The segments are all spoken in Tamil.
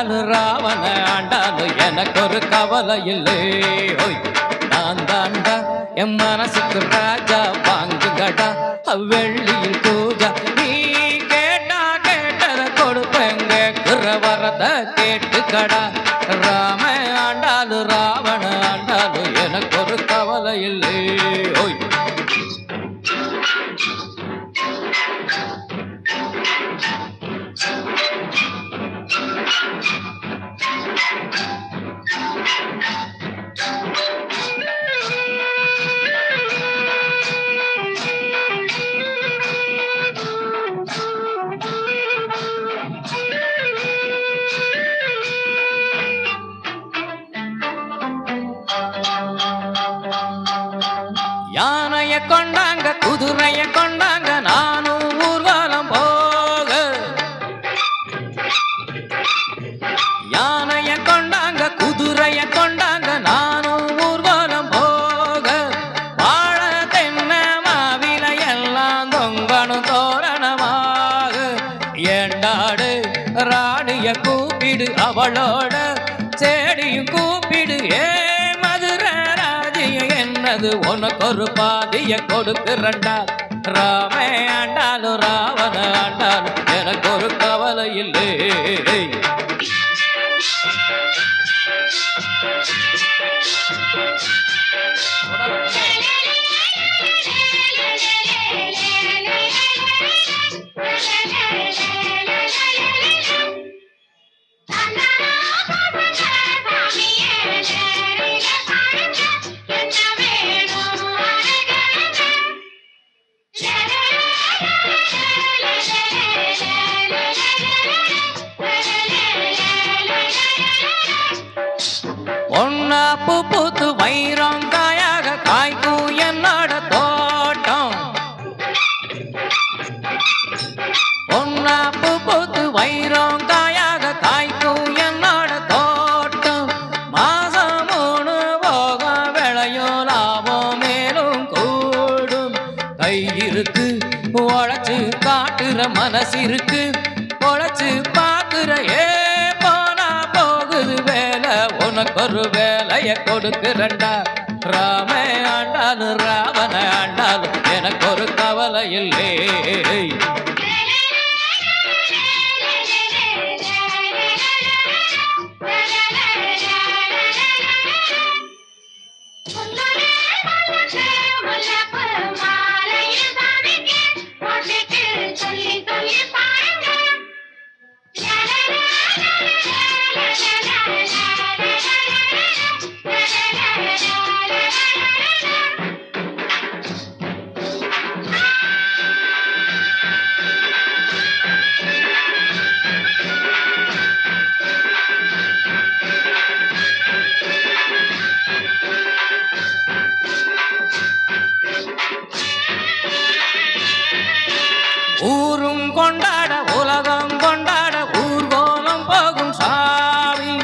ஆண்டாலும் ராவண ஆண்டாலும் எனக்கு ஒரு கவலை இல்லை. நான் தாண்டா என் மனசுக்கு ராஜா வாங்குங்கடா அவ்வெள்ளியில் பூஜா. நீ கேட்டா கேட்டத கொடுப்பேன் கேட்கிற வரத கேட்டுக்கடா. ராம ஆண்டாலும் ராவண ஆண்டாலும் எனக்கு ஒரு கவலை இல்லை. ஓய் குதிரைய கொண்டாங்க. நானும் ஊர்வலம் போக யானைய கொண்டாங்க குதிரைய கொண்டாங்க. நானும் ஊர்வலம் போக வாழ தென்ன மாவில எல்லாம் தொங்கணும் தோரணமாக. ஏண்டாடு ராணிய கூப்பிடு அவளோட செடியும் கூப்பிடு. ஏ அது உனக்கு ஒரு பாதிய கொடுக்குறண்டா ராமே ஆண்டாலும் ராவண ஆண்டாலும் எனக்கு ஒரு கவலை இல்லை Thank you. மனசு இருக்கு பொழைச்சு பாக்குறையே போனா போகுது வேலை உனக்கு ஒரு வேலைய கொடுக்குறண்டா ராமே ஆண்டாலும் ராவன ஆண்டாலும் எனக்கு ஒரு கவலை இல்லை ஊரும் கொண்டாட உலகம் கொண்டாட ஊர்கோலம் போகும் சாமி.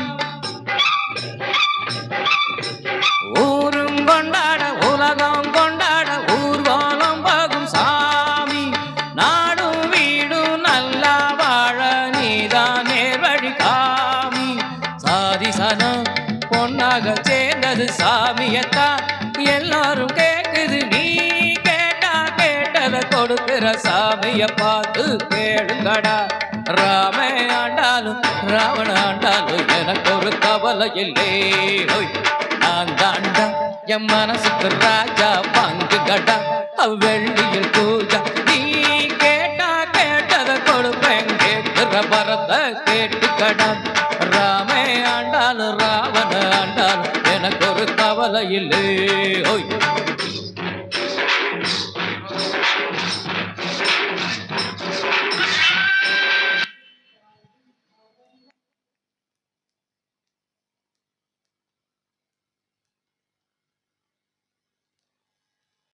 ஊரும் கொண்டாட உலகம் கொண்டாட ஊர்கோலம் போகும் சாமி. நாடும் வீடும் நல்லா வாழ நீதான் நேர்வழி காமி. சாதி சனம் பொன்னாக சேர்ந்தது சாமியத்தான். எல்லாரும் கே கொடுக்கிற சாமிய பார்த்து கேளுங்கடா. ராம ஆண்டாலும் ராவண ஆண்டாலும் எனக்கு ஒரு கவலை இல்லை நான் தாண்டா என் மனசுக்கு ராஜா பங்கு கடா வெள்ளியில் பூஜா நீ கேட்டா கேட்டத கொடுப்பேன் கேட்கிற பரத்தை கேட்டுக்கடா. ராமே ஆண்டாலும் ராவண ஆண்டாலும் எனக்கு ஒரு கவலை இல்லை ஓய்